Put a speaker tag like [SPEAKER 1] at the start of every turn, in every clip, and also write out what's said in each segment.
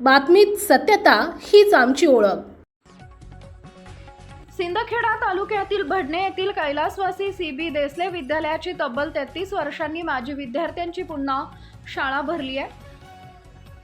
[SPEAKER 1] बातमीत सत्यता हीच आमची ओळख.
[SPEAKER 2] सिंदखेडा तालुक्यातील भडणे येथील कैलासवासी सी बी देसले विद्यालयाची तब्बल तेहतीस वर्षांनी माजी विद्यार्थ्यांची पुन्हा शाळा भरली आहे.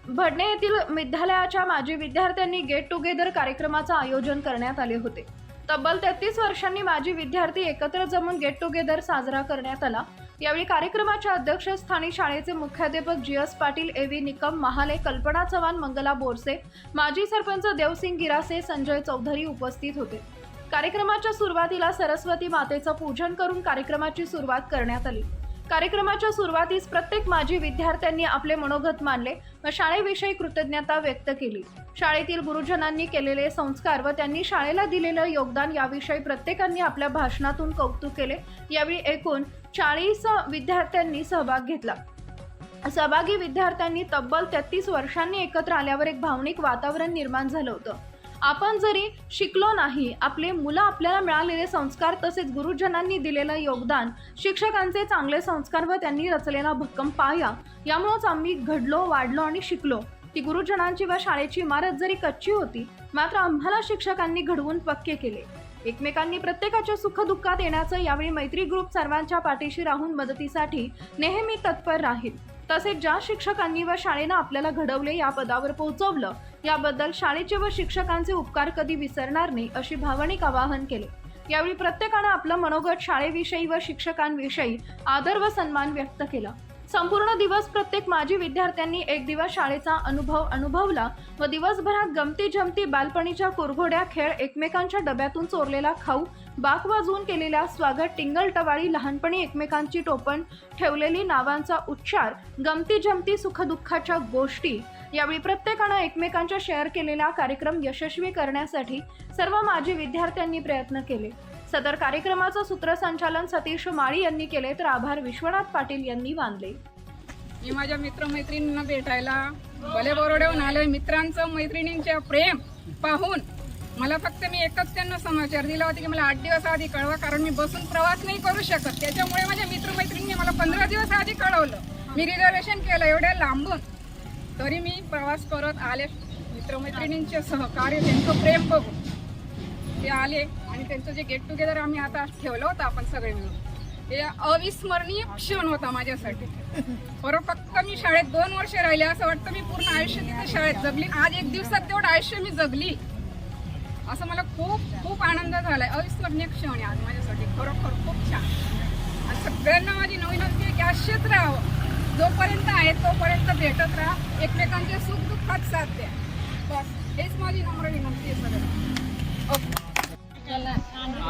[SPEAKER 2] भडणे येथील विद्यालयाच्या माजी विद्यार्थ्यांनी गेट टुगेदर कार्यक्रमाचं आयोजन करण्यात आले होते. तब्बल तेहतीस वर्षांनी माजी विद्यार्थी एकत्र जमून गेट टुगेदर साजरा करण्यात आला. यावेळी कार्यक्रमाच्या अध्यक्षस्थानी शाळेचे मुख्याध्यापक G S Patil A V Nikam Mahale Kalpana Chavan Mangala Borse माजी सरपंच देवसिंग गिरासे संजय चौधरी उपस्थित होते. कार्यक्रमाच्या सुरुवातीला सरस्वती मातेचं पूजन करून कार्यक्रमाची सुरुवात करण्यात आली. कार्यक्रमाच्या सुरुवातीस प्रत्येक माजी विद्यार्थ्यांनी आपले मनोगत मानले व शाळेविषयी कृतज्ञता व्यक्त केली. शाळेतील गुरुजनांनी केलेले संस्कार व त्यांनी शाळेला दिलेलं योगदान याविषयी प्रत्येकांनी आपल्या भाषणातून कौतुक केले. यावेळी एकूण चाळीस विद्यार्थ्यांनी सहभाग घेतला. सहभागी विद्यार्थ्यांनी तब्बल तेहतीस वर्षांनी एकत्र आल्यावर एक भावनिक वातावरण निर्माण झालं होतं. आपण जरी शिकलो नाही आपले मुलं आपल्याला मिळालेले संस्कार तसेच गुरुजनांनी दिलेलं योगदान शिक्षकांचे चांगले संस्कार व त्यांनी रचलेला भक्कम पाया यामुळेच आम्ही घडलो वाढलो आणि शिकलो. ती गुरुजनांची व शाळेची इमारत जरी कच्ची होती मात्र आम्हाला शिक्षकांनी घडवून पक्के केले. एकमेकांनी प्रत्येकाच्या सुखदुःखात येण्याचं यावेळी मैत्री ग्रुप सर्वांच्या पाठीशी राहून मदतीसाठी नेहमी तत्पर राहील. तसेच ज्या शिक्षकांनी व शाळेनं आपल्याला घडवले या पदावर पोहोचवलं याबद्दल शाळेचे व शिक्षकांचे उपकार कधी विसरणार नाही अशी भावनिक आवाहन केले. यावेळी प्रत्येकानं आपलं मनोगत शाळेविषयी व शिक्षकांविषयी आदर व सन्मान व्यक्त केला. संपूर्ण दिवस प्रत्येक माजी विद्यार्थ्यांनी एक दिवस शाळेचा अनुभव अनुभवला व दिवसभरात गमती जमती बालपणीच्या कुरघोड्या खेळ एकमेकांच्या डब्यातून चोरलेला खाऊ बाक वाजवून केलेल्या स्वागत टिंगल टवाळी लहानपणी एकमेकांची टोपण ठेवलेली नावांचा उच्चार गमती जमती सुखदुःखाच्या गोष्टी. यावेळी प्रत्येकानं एकमेकांच्या शेअर केलेला कार्यक्रम यशस्वी करण्यासाठी सर्व माजी विद्यार्थ्यांनी प्रयत्न केले. सदर कार्यक्रमाचं सूत्रसंचालन सतीश माळी यांनी केले तर आभार विश्वनाथ पाटील यांनी मानले.
[SPEAKER 3] मी माझ्या मित्रमैत्रिणींना भेटायला भले बरोडेहून आलोय मित्रांचं मैत्रिणींचं प्रेम पाहून मला फक्त मी एकच त्यांना समाचार दिला होता की मला आठ दिवस आधी कळवा कारण मी बसून प्रवास नाही करू शकत. त्याच्यामुळे माझ्या मित्रमैत्रिणींनी मला पंधरा दिवस आधी कळवलं. मी रिझर्वेशन केलं एवढ्या लांबून. तरी मी प्रवास करत आले. मित्रमैत्रिणींचे सहकार्य त्यांचं प्रेम बघून. ते आले आणि त्यांचं जे गेट टुगेदर आम्ही आता ठेवलं होतं आपण सगळे मिळून. ते अविस्मरणीय क्षण होता माझ्यासाठी. बरं फक्त मी शाळेत दोन वर्ष राहिले असं वाटतं मी पूर्ण आयुष्य तिथे शाळेत जगली. आज एक दिवसात तेवढं आयुष्य मी जगली. असं मला खूप खूप आनंद झालाय. अविस्मरणीय क्षण आहे आज माझ्यासाठी. खरोखर खूप छान. आणि सगळ्यांना माझी नवीन आहे की असेच राहावं. जोपर्यंत आहे तोपर्यंत भेटत राहा. एकमेकांच्या सुख दुःखात साथ द्या. बस हेच माझी नम्र विनंती आहे सगळं ओके.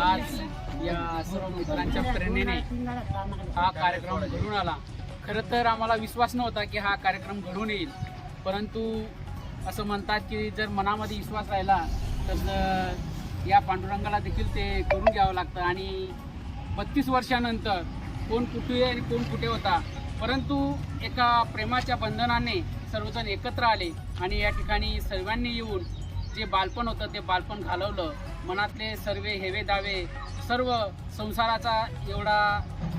[SPEAKER 4] आज या सर्व मित्रांच्या प्रेरणेने हा कार्यक्रम घडून आला. खरं तर आम्हाला विश्वास नव्हता की हा कार्यक्रम घडून येईल. परंतु असं म्हणतात की जर मनामध्ये विश्वास राहिला तर या पांडुरंगाला देखील ते करून घ्यावं लागतं. आणि बत्तीस वर्षानंतर कोण कुठे आणि कोण कुठे होता परंतु एका प्रेमाच्या बंधनाने सर्वजण एकत्र आले आणि या ठिकाणी सर्वांनी येऊन जे बालपण होतं ते बालपण घालवलं. मनातले सर्व हेवे दावे सर्व संसाराचा एवढा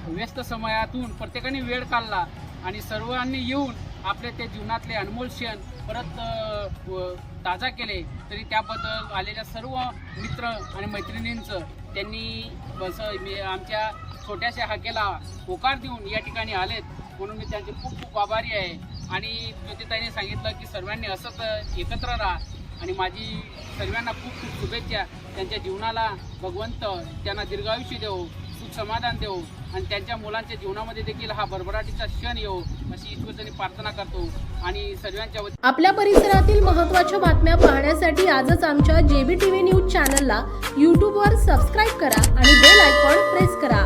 [SPEAKER 4] व्यस्त समयातून प्रत्येकाने वेळ काढला आणि सर्वांनी येऊन आपले ते जीवनातले अनमोल क्षण परत ताजा केले तरी त्याबद्दल आलेल्या सर्व मित्र आणि मैत्रिणींचं त्यांनी बस मी आमच्या छोट्याशा हाकेला होकार देऊन या ठिकाणी आलेत. म्हणून मी त्यांचे खूप खूप आभारी आहे. आणि ज्योतिताईने सांगितलं की सर्वांनी असंच एकत्र राहा. आणि माझी सर्वांना खूप खूप शुभेच्छा. त्यांच्या जीवनाला भगवंत त्यांना दीर्घायुष्य देऊ सुख समाधान देवो आणि त्यांच्या मुलांच्या जीवनामध्ये देखील हा भरभराटीचा क्षण येऊ अशी ईश्वरचनी प्रार्थना करतो आणि सर्वांच्या
[SPEAKER 1] आपल्या परिसरातील महत्त्वाच्या बातम्या पाहण्यासाठी आजच आमच्या जेबी टीव्ही न्यूज चॅनलला यूट्यूबवर सबस्क्राईब करा आणि बेल आयकॉन प्रेस करा.